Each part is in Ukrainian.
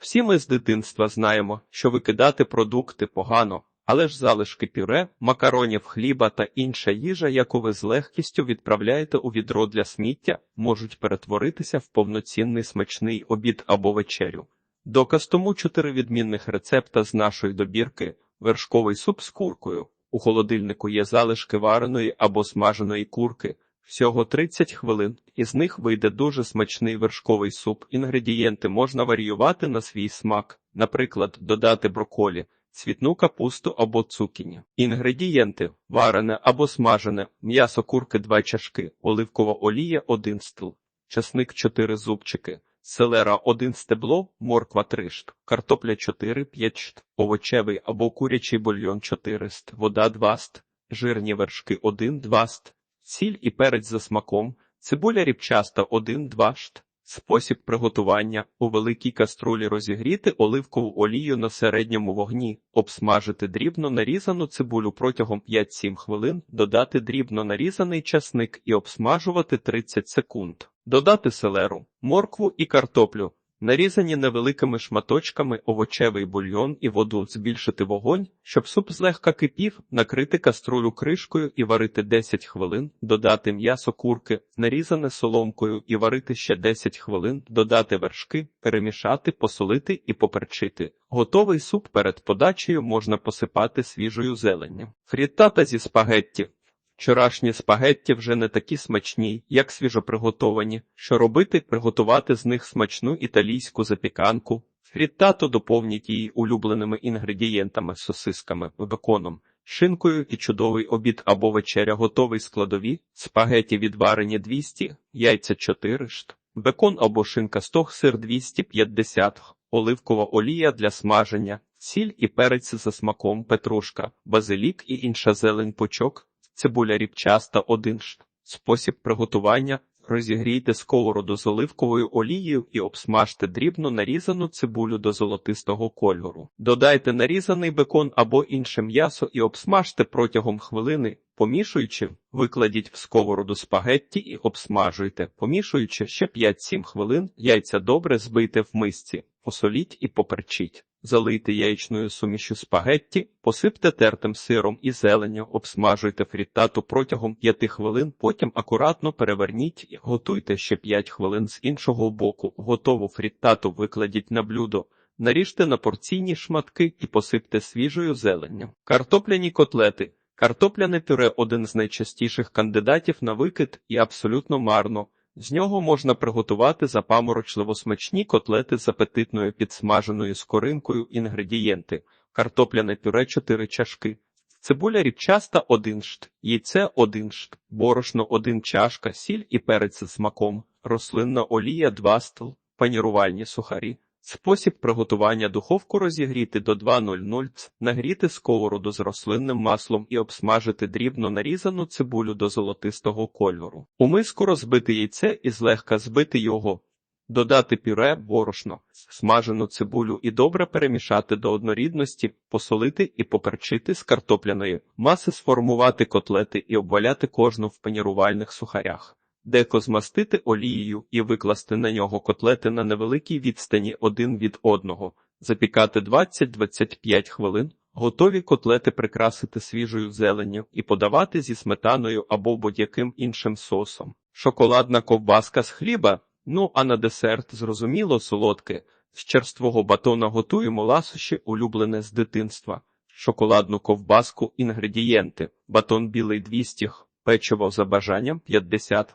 Всі ми з дитинства знаємо, що викидати продукти погано, але ж залишки пюре, макаронів, хліба та інша їжа, яку ви з легкістю відправляєте у відро для сміття, можуть перетворитися в повноцінний смачний обід або вечерю. Доказ тому чотири відмінних рецепта з нашої добірки: вершковий суп з куркою. У холодильнику є залишки вареної або смаженої курки. Всього 30 хвилин, із них вийде дуже смачний вершковий суп. Інгредієнти можна варіювати на свій смак, наприклад, додати броколі, цвітну капусту або цукіні. Інгредієнти: варене або смажене, м'ясо курки 2 чашки, оливкова олія 1 стл, часник 4 зубчики, селера 1 стебло, морква 3 шт, картопля 4-5 шт, овочевий або курячий бульйон 4 ст, вода 2 ст, жирні вершки 1-2 ст, сіль і перець за смаком, цибуля ріпчаста 1-2 шт. Спосіб приготування у великій каструлі розігріти оливкову олію на середньому вогні, обсмажити дрібно нарізану цибулю протягом 5-7 хвилин, додати дрібно нарізаний часник і обсмажувати 30 секунд, додати селеру, моркву і картоплю, нарізані невеликими шматочками овочевий бульйон і воду, збільшити вогонь, щоб суп злегка кипів, накрити каструлю кришкою і варити 10 хвилин, додати м'ясо курки, нарізане соломкою і варити ще 10 хвилин, додати вершки, перемішати, посолити і поперчити. Готовий суп перед подачею можна посипати свіжою зеленню. Фрітата зі спагетті. Вчорашні спагетті вже не такі смачні, як свіжоприготовані. Що робити? Приготувати з них смачну італійську запіканку. Фріттато доповніть її улюбленими інгредієнтами, сосисками, беконом, шинкою і чудовий обід або вечеря готовий складові, спагеті відварені 200, яйця 4 шт, бекон або шинка 100, сир 250, оливкова олія для смаження, сіль і перець за смаком, петрушка, базилік і інша зелень пучок, цибуля ріпчаста 1 шт. Спосіб приготування розігрійте сковороду з оливковою олією і обсмажте дрібно нарізану цибулю до золотистого кольору. Додайте нарізаний бекон або інше м'ясо і обсмажте протягом хвилини, помішуючи, викладіть в сковороду спагетті і обсмажуйте, помішуючи ще 5-7 хвилин, яйця добре збийте в мисці, посоліть і поперчіть. Залийте яєчною сумішю спагетті, посипте тертим сиром і зеленню, обсмажуйте фрітату протягом 5 хвилин, потім акуратно переверніть і готуйте ще 5 хвилин з іншого боку. Готову фрітату викладіть на блюдо, наріжте на порційні шматки і посипте свіжою зеленню. Картопляні котлети. Картопляне пюре – один з найчастіших кандидатів на викид і абсолютно марно. З нього можна приготувати запаморочливо смачні котлети з апетитною підсмаженою скоринкою інгредієнти, картопляне пюре 4 чашки, цибуля ріпчаста 1 шт, яйце 1 шт, борошно 1 чашка, сіль і перець з смаком, рослинна олія 2 стл, панірувальні сухарі. Спосіб приготування духовку розігріти до 2.00, нагріти сковороду з рослинним маслом і обсмажити дрібно нарізану цибулю до золотистого кольору. У миску розбити яйце і злегка збити його, додати пюре, борошно, смажену цибулю і добре перемішати до однорідності, посолити і поперчити з картопляної маси, сформувати котлети і обваляти кожну в панірувальних сухарях. Деко змастити олією і викласти на нього котлети на невеликій відстані один від одного, запікати 20-25 хвилин, готові котлети прикрасити свіжою зеленню і подавати зі сметаною або будь-яким іншим сосом. Шоколадна ковбаска з хліба, ну а на десерт, зрозуміло, солодке, з черствого батона готуємо ласощі, улюблене з дитинства, шоколадну ковбаску, інгредієнти, батон білий 200 печиво за бажанням 50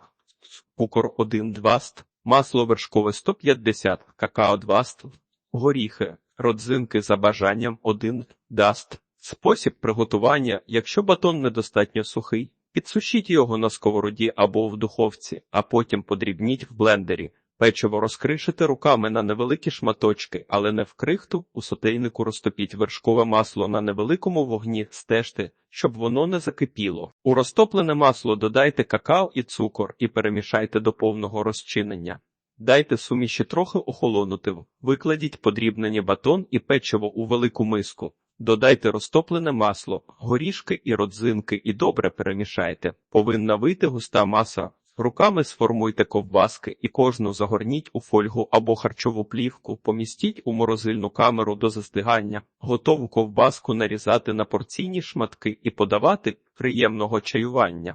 цукор 1-2 ст, масло вершкове 150, какао 2 ст, горіхи, родзинки за бажанням 1 даст. Спосіб приготування, якщо батон недостатньо сухий, підсушіть його на сковороді або в духовці, а потім подрібніть в блендері. Печиво розкришите руками на невеликі шматочки, але не в крихту, у сотейнику розтопіть вершкове масло на невеликому вогні, стежте, щоб воно не закипіло. У розтоплене масло додайте какао і цукор і перемішайте до повного розчинення. Дайте суміші трохи охолонути, викладіть подрібнені батон і печиво у велику миску. Додайте розтоплене масло, горішки і родзинки і добре перемішайте. Повинна вийти густа маса. Руками сформуйте ковбаски і кожну загорніть у фольгу або харчову плівку, помістіть у морозильну камеру до застигання, готову ковбаску нарізати на порційні шматки і подавати приємного чаювання.